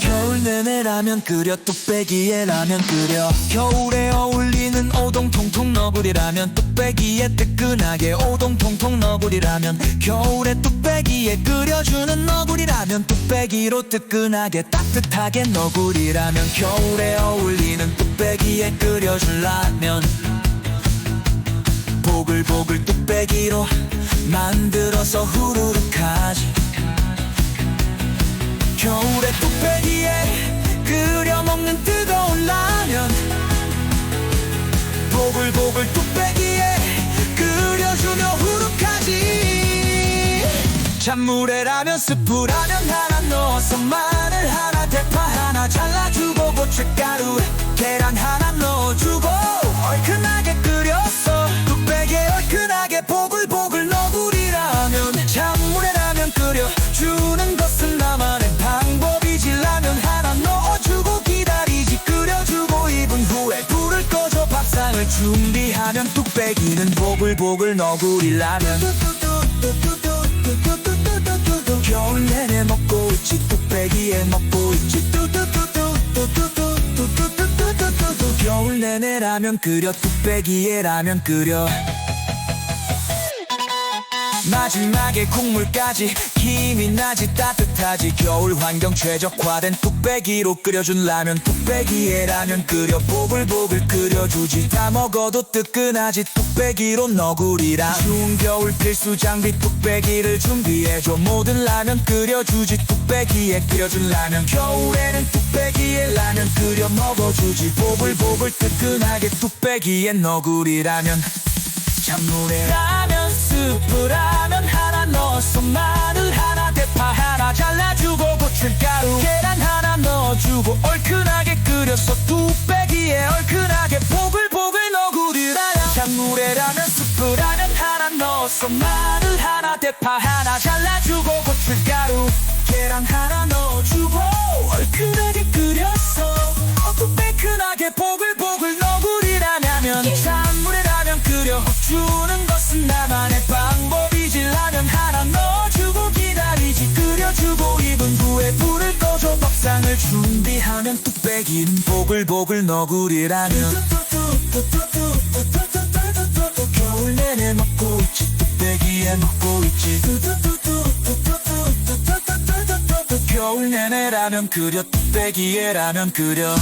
겨울 내내 라면 끓여 뚝배기에 라면 끓여. 겨울에 어울리는 오동 통통 너구리 라면 뚝배기에 뜨끈하게 오동 통통 너구리 라면. 겨울에 뚝배기에 끓여주는 너구리 라면 뚝배기로 뜨끈하게 따뜻하게 너구리 라면. 겨울에 어울리는 뚝배기에 끓여줄 라면 보글보글 뚝배기로 만들어서 후루룩하지. 겨울에 뚝배기에 끓여 먹는 뜨거운 라면. 보글보글 뚝배기에 끓여주며 후룩하지. 찬물에 라면 스프 라면 하나 넣어서 마늘 밥상을 준비하면 뚝배기는 보글보글 너구리 라면 겨울 내내 먹고 있지 뚝배기에 먹고 있지. 겨울 내내 라면 끓여 뚝배기에 라면 끓여 마지막에 국물까지 힘이 나지 따뜻하지. 겨울 환경 최적화된 뚝배기로 끓여준 라면. 뚝배기에 라면 끓여 보글보글 끓여주지. 다 먹어도 뜨끈하지. 뚝배기로 너구리랑 추운 겨울 필수 장비 뚝배기를 준비해줘. 모든 라면 끓여주지. 뚝배기에 끓여준 라면. 겨울에는 뚝배기에 라면 끓여 먹어주지. 보글보글 뜨끈하게 뚝배기에 너구리라면. 찬물에 라면 스프 라 넣어서 마늘 하나 대파 하나 잘라주고 고춧가루 계란 하나 넣어주고 얼큰하게 끓여서 뚝배기에 얼큰하게 보글보글 너구리 라면 찬물에 라면 스프 라면 하나 넣어서 마늘 하나 대파 하나 잘라주고 고춧가루 계란 하나 넣어주고 얼큰하게 끓였어 뚝배큰하게 보글보글 너구리 라면. 찬물에 라면 끓여 주는 것 밥상을 준비하면 뚝배기는 보글보글 너구리 라면 겨울 내내 먹고 있지 뚝배기에 먹고 있지. 겨울 내내 라면 끓여 뚝배기에 라면 끓여